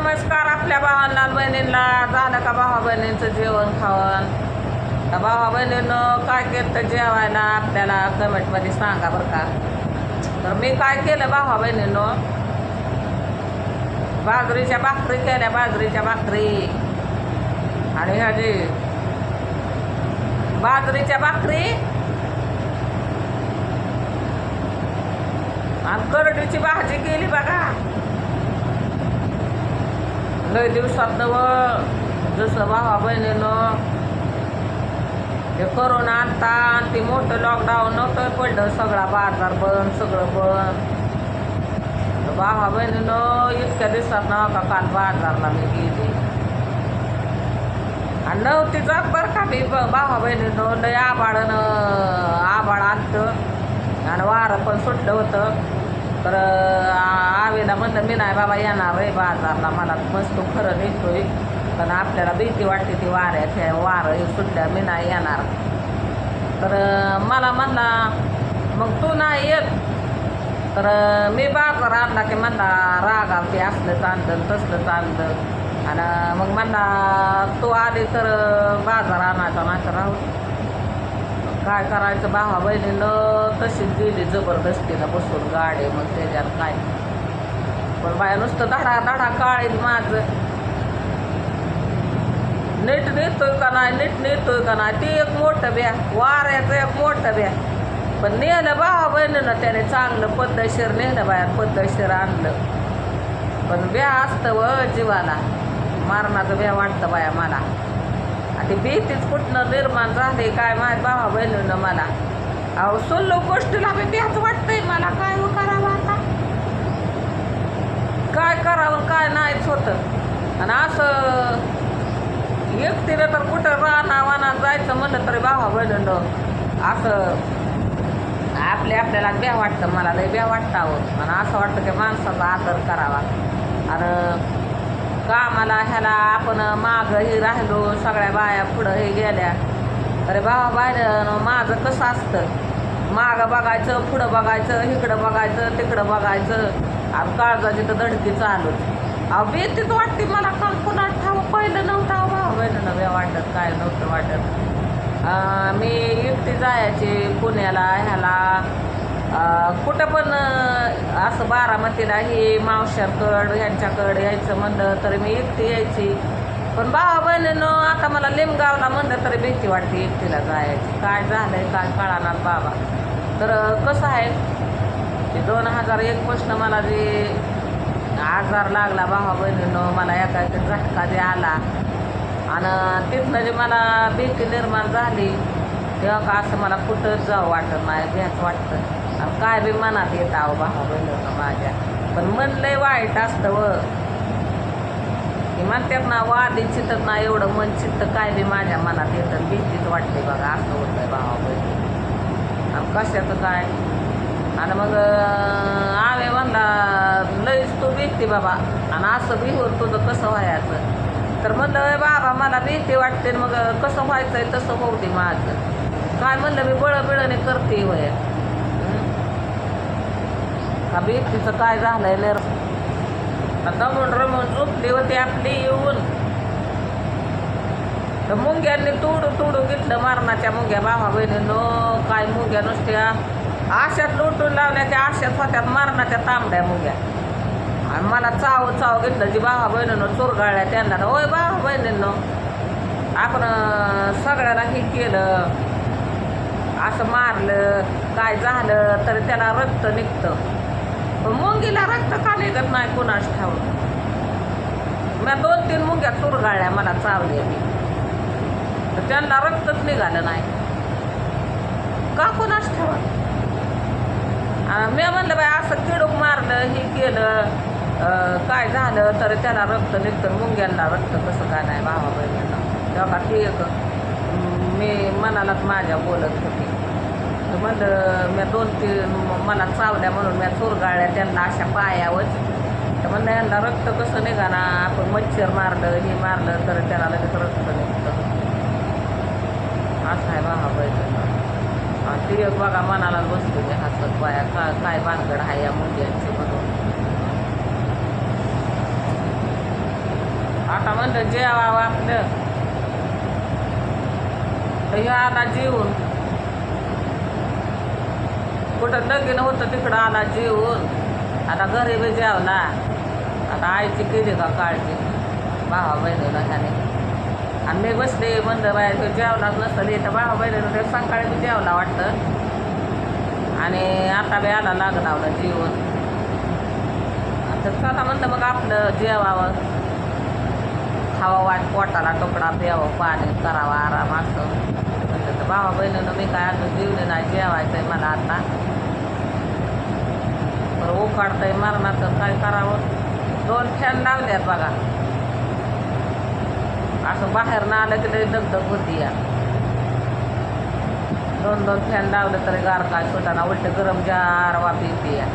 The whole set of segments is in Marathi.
नमस्कार आपल्या भावांना बहिणींना. झालं का भावा बहिणींचं जेवण खावण? तर भावा बहिणीनं काय केलं तर जेवायला? आपल्याला कमेंटमध्ये सांगा बरं का. तर मी काय केलं भावा बहिणीनं? बाजरीच्या भाकरी केल्या बाजरीच्या भाकरी. आणि ह्याची बाजरीच्या भाकरी. आणि करडीची भाजी केली बघा. लय दिवसात नवं जसं भावा बहिणीनं हे करोना आणता आणि ते मोठं लॉकडाऊन नव्हतं पडलं सगळा बाजार बंद सगळं बंद. तर भावा बहिणीनं इतक्या दिवसात नव्हता काल बाजारला मी गेली. आणि नव्हती जात बरं का मी ब- भावा बहिणीनं लय आबाळनं आबाळ आणतं आणि वारं पण सुटलं होतं. तर आवेला म्हणलं मी नाही बाबा येणार रे बाजारला. मला मस्त खरं निघतोय पण आपल्याला भीती वाटते ती वाऱ्याच्या वारं हे सुटल्या मी नाही येणार. तर मला म्हणला मग तू नाही येत. तर मी बाजार आणला की म्हणला रागावते असलं चांदल तसलं चांदल आणि मग म्हणला तू आली तर बाजार आणायचा नाही तर राहू काय करायचं? भावा बहिणीनं तशीच गेली जबरदस्तीनं बसून गाडी मग त्याच्यात काय? पण बाया नुसतं धडा धडा काळील माझं. नीट नेतोय का नाही? नीट नेतोय का नाही? ते एक मोठं ब्या. वाऱ्याचं एक मोठं ब्या. पण नेलं भावा बहिणीनं त्याने चांगलं पद्धतशीर नेलं बाया पद्धतशीर आणलं. पण ब्या असतं व जीवाला. मारणाचं ब्या वाटतं बाया मला. आणि भीतीच कुठनं निर्माण झाले काय माझ्या भावा बहिणीनं मला. अहो सोल्लो गोष्टीला मी भ्याच वाटतंय मला. काय हो करावं आता? काय करावं काय नाहीच होतं. आणि असं एकटीनं तर कुठं राहणार वाना जायचं म्हणलं तरी भावा बहिणीनं असं आपले आपल्याला ब्या वाटतं मला लय ब्या वाटतं आहो आणि असं वाटतं की माणसाचा आदर करावा. आणि कामाला ह्याला आपण मागं राहिलो सगळ्या बाया पुढं हे गेल्या. अरे बाबा बाहेर माझं कसं असतं? मागं बघायचं पुढं बघायचं इकडं बघायचं तिकडं बघायचं. आणि काळजाची तर धडकी चालूच. अहो वाटते मला कल्पना ठाव पहिलं नव्हतं अहो भावा बहिणीनं वाटत काय नव्हतं वाटत. मी एकटी जायची पुण्याला ह्याला कुठं पण असं बारामतीला हे मावश्याकडं ह्यांच्याकडं यायचं म्हणलं तरी मी एकटी यायची. पण भावा बहिणीनं आता मला लिमगावला म्हणलं तरी भीती वाटते एकटीला जायची. काय झालंय काय कळाणार बाबा तर कसं आहे? ते दोन हजार एकपासनं मला जे आजार लागला भावा बहिणीनं मला एका झटका जे आला. आणि तिथनं जे मला भीती निर्माण झाली तेव्हा का असं मला कुठंच जावं वाटत नाही भ्याच वाटतं. काय बी मनात येत आहो भावा माझ्या. पण मन लय वाईट असतं व. की म्हणतात ना वादी चितत ना एवढं मन चित्त काय बी माझ्या मनात येतं भीतीच वाटते बघा असं होतंय भावा बहिणी आणि कशाचं काय? आणि मग आवे म्हणला लईच तू भीती बाबा. आणि असं बी होत तुझं कसं व्हायचं? तर म्हणलं "अय बाबा मला भीती वाटते मग कसं व्हायचंय तसं होऊ दे माझं. काय म्हणलं मी बळ बिळणे करते वय का भीतीचं काय झालंय आता दमून म्हणून झोपली होती आपली येऊन. तर मुंग्यांनी तुडू तुडू घेतलं मारणाच्या मुंग्या भावा बहिणीनं. काय मुंग्या नुसत्या? आशात लुटून लावण्याच्या आशात होत्यात मारणाच्या तांबड्या मुंग्या. आणि मला चाव चाव घेतलं जी भावा बहिणीनं चोरगाळल्या त्यांना. तर, होय भावा बहिणीनं. आपण सगळ्याला हे केलं. असं मारलं. काय झालं? तरी त्याला रक्त निघतं. मुंगीला रक्त का निघत नाही कुणाच ठाव मी दोन तीन मुंग्या चुरगाळल्या मला चावल्या मी. तर त्यांना रक्तच निघालं नाही. का कोणाच ठेवा मी म्हणलं बाई असं किडूक मारलं हे केलं काय झालं तर त्याला रक्त निघतं मुंग्यांना रक्त कसं काय नाही भावा बहिणीला तेव्हा ती एक मी मनालाच माझ्या बोलत होती. म्हणलं मी दोन तीन मला चावल्या म्हणून मी चोरगाळल्या त्यांना अशा पायावच तर म्हणलं यांना रक्त कसं निघाना? आपण मच्छर मारलं हे मारलं तर त्याला लगेच रक्त निघतं. असं आहे बाबा बहिणीला आणि ती एक बघा मनाला बसतो मी हसत बाया का काय बांधगड आहे या मुंग्यांची म्हणून. आता म्हणलं जेवा आपलं. तर आता जेवून कुठं लगीन होतं तिकडं आला जेवून. आता घरी बी जेवला. आता आईची केली का काळजी? भावा बहिणीला ह्याने. आणि मी बसले म्हणलं बाहेर तो जेवलाच नसतं तर भावा बहिणीला ते सकाळी बी जेवला वाटतं. आणि आता बी आला लागलावलं जेवण तर चला म्हणलं मग आपलं जेवावं. खावा वाट पोटाला तुकडा प्यावं पाणी करावा आराम असं. तर भावा बहिणीनं मी काय अजून जेवले नाही जेवायचं आहे मला आता. बरं उकाडतंय मरणाचं काय करावं? दोन फॅन लावल्यात बघा. असं बाहेर ना आलं की लई दगदग होती या. दोन दोन फॅन लावलं तरी गार काय सुटाना उलट गरम जार वाफ येते या.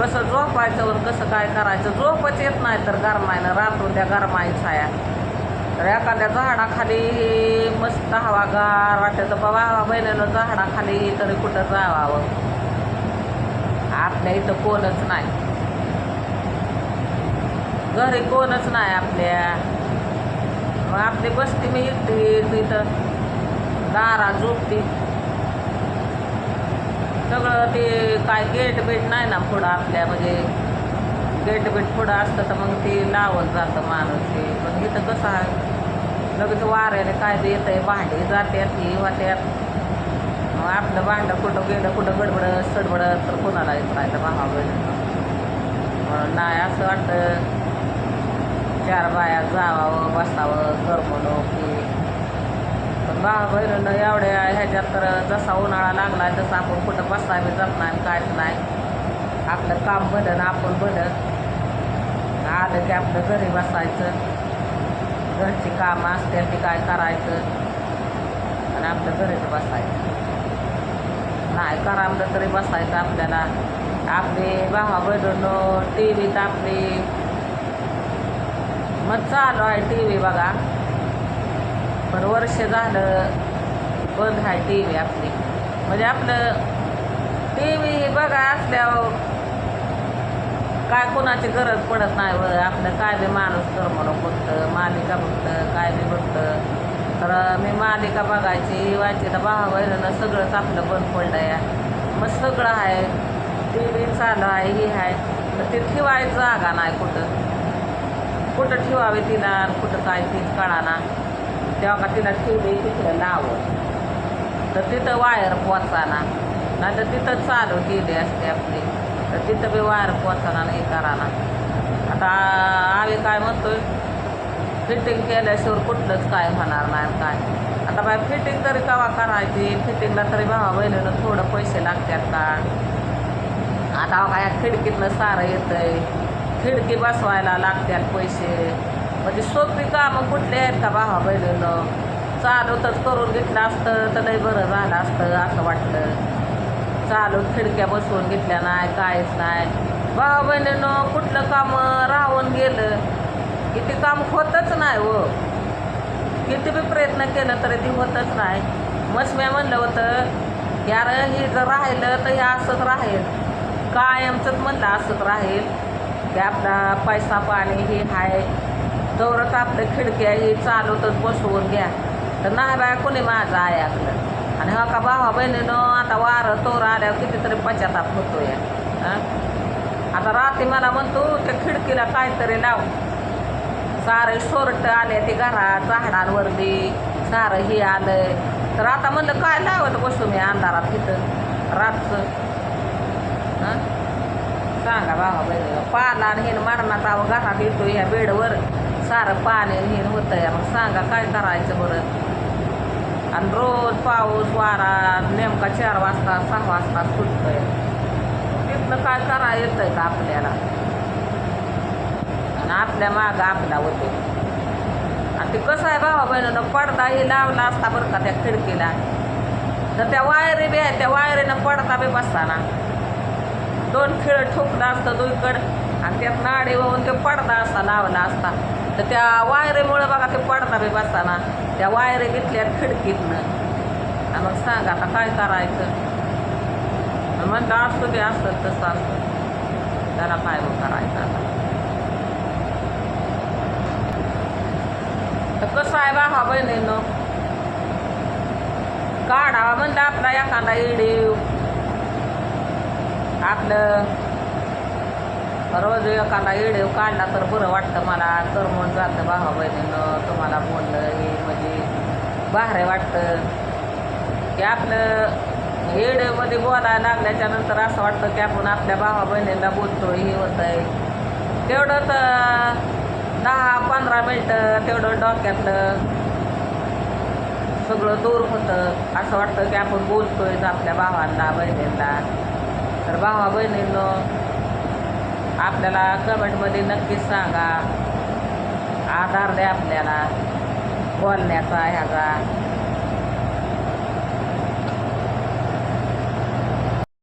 कसं झोपायचं वर कसं काय करायचं? झोपच येत नाही तर गरमायनं रात्रून त्या गरमाईच छाया तर एखाद्या झाडाखाली मस्त हवा गार वाटायचं बाबा बहिणीनं झाडाखाली तरी कुठं जावावं आपल्या इथं कोणच नाही. घरी कोणच नाही आपल्या. मग आपली बसती मी एकटी तिथं दारा झोपती. सगळं ते काय गेट बेट नाही ना पुढं आपल्या म्हणजे. बेट पुढं असतं तर मग ते लावत जातं माणूस. ते पण इथं कसं आहे? लगेच वाऱ्याने काय बी येतंय भांडी जात्यात ही वाट्यात मग आपलं भांडं कुठं गेलं कुठं गडबडत सडबडत तर कोणाला येत राहिलं भावा म्हणून नाही असं वाटतं चार बाया जावावं बसावं करमणूक की. पण भावा बहिणीनं एवढ्या ह्याच्यात तर जसा उन्हाळा लागला तसा आपण कुठं बसावी जात नाही काहीच नाही. आपलं काम बदल आपण बदल. आलं की आपलं घरी बसायचं. घरची कामं असतील ती काय करायचं? आणि आपलं घरीच बसायचं. नाही करामलं तरी बसायचं आपल्याला. आपली भावा बहिणीनं टी व्हीत आपली मग चालू आहे टी व्ही बघा. पण वर्ष झालं बंद आहे टी व्ही आपली. म्हणजे आपलं टी व्ही बघा असल्यावर काय कोणाची गरज पडत नाही व आपलं काय बी माणूस करमणूक बघतं मालिका बघतं काय बी बघतं तर मी मालिका बघायची वायची तर सगळंच आपलं बंद पडलं या मग सगळं आहे. टी व्ही चालू आहे हे आहे. तर ते ठेवायचं जागा नाही कुठं. कुठं ठेवावे तिला कुठं काय तीच काढाना तेव्हा का तिला ठेवली तिथलं लावं. तर तिथं वायर पोचाना. नाही तर तिथं चालू केली असते आपली. तर तिथं बी वायर पोचाना नाही कराना आता आम्ही काय म्हणतोय फिटिंग केल्याशिवाय कुठलंच काय होणार नाही काय. आता बाय फिटिंग तरी कवा करायची? फिटिंगला तरी भावा बहिणीनं थोडं पैसे लागतात का? आता काय खिडकीतलं सारं येतंय. खिडकी बसवायला लागतात पैसे. म्हणजे सोपी कामं कुठली आहेत का भावा बहिणीनं? चालूतच करून घेतलं असतं तर लई बरं झालं असतं असं वाटलं. चालू खिडक्या बसवून घेतल्या नाही काहीच नाही. भावा बहिणीनं कुठलं काम? राहून गेलं. किती काम होतच नाही व किती बी प्रयत्न केलं तरी ती होतच नाही. मस्म्या म्हणलं होतं यार हे जर राहिलं तर हे असंच राहील. कायमचंच म्हणलं असंच राहील की आपला पैसा पाणी हे आहे तोवरच आपलं खिडक्या हे चालवतच बसवून घ्या. तर नाही बाया कोणी माझं ऐकलं? आणि हा का भावा बहिणीनं आता वारं तोर आल्यावर कितीतरी पश्चाताप होतो या हं? आता रात्री मला म्हणतो त्या खिडकीला काहीतरी लाव. सारे सोरट आले ते घरात झाडांवरती. सारं हे आलंय. तर आता म्हणलं काय लावत बसू मी अंधारात तिथं रातचं. हां? सांगा भावा बहिणीला. पाला आणि हिन मरणात अहो घरात येतो ह्या बेडवर. सारं पाणी आणि हिन होतं या मग सांगा काय करायचं बरं? आणि रोज पाऊस वारा नेमका चार वाजता सहा वाजता सुटतोय. तिथनं काय करा येतंय का आपल्याला? आणि आपल्या मागं आपला होते. आणि ते कसं आहे भावा बहिणीनं पडदाही लावला असता बरं का त्या खिडकीला. तर त्या वायरी बी आहे त्या वायरीनं पडदा बी बसताना. दोन खिळ ठोकलं असतं दुईकडं आणि त्यात नाडी वाहून ते पडदा असता लावला असता. तर त्या वायरीमुळं बघा ते पडदा बी बसताना त्या वायरी घेतल्या खिडकीतनं. आणि मग सांगा आता काय करायचं? आणि म्हणलं असतं असत असतं तसं असतं त्याला काय मग करायचं आता? आहे भावा बहिणीनं? काढावा म्हणलं आपला एखादा इडीव आपलं रोज एखादा व्हिडिओ काढला तर बरं वाटतं मला. तर म्हणून जातं भावा बहिणीनं तुम्हाला बोललं हे म्हणजे बाहेर वाटतं. की आपलं व्हिडिओमध्ये बोलायला लागल्याच्या नंतर असं वाटतं की आपण आपल्या भावा बहिणीला बोलतो हे होतं आहे तेवढं तर दहा पंधरा मिनटं तेवढं डोक्यातलं सगळं दूर होतं. असं वाटतं की आपण बोलतोय आपल्या भावांना बहिणींना. तर भावा बहिणींना आपल्याला कमेंटमध्ये नक्कीच सांगा. आधार द्या आपल्याला. बोलण्याचा ह्याचा.